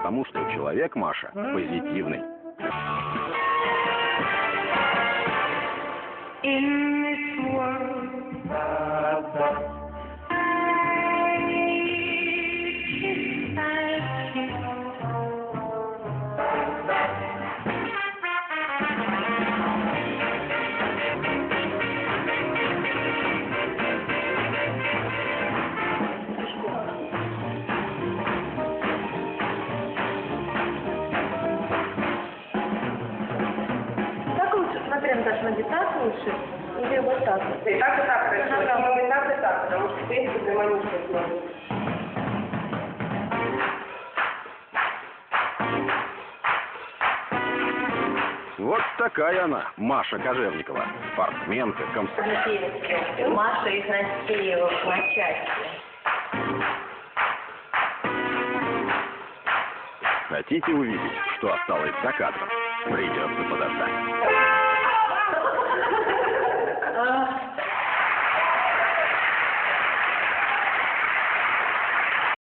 Потому что человек Маша позитивный. In this world, I kiss Смотри, Наташа, на так лучше или вот так? вот? И так, и так хорошо. Ага. Ну, и так, и так, потому что, в принципе, гармонично смотрится. Вот такая она, Маша Кожевникова. Спортсменка, комсомолка. Маша из Насеева в Мачаке. Хотите увидеть, что осталось за кадром? Придется подождать.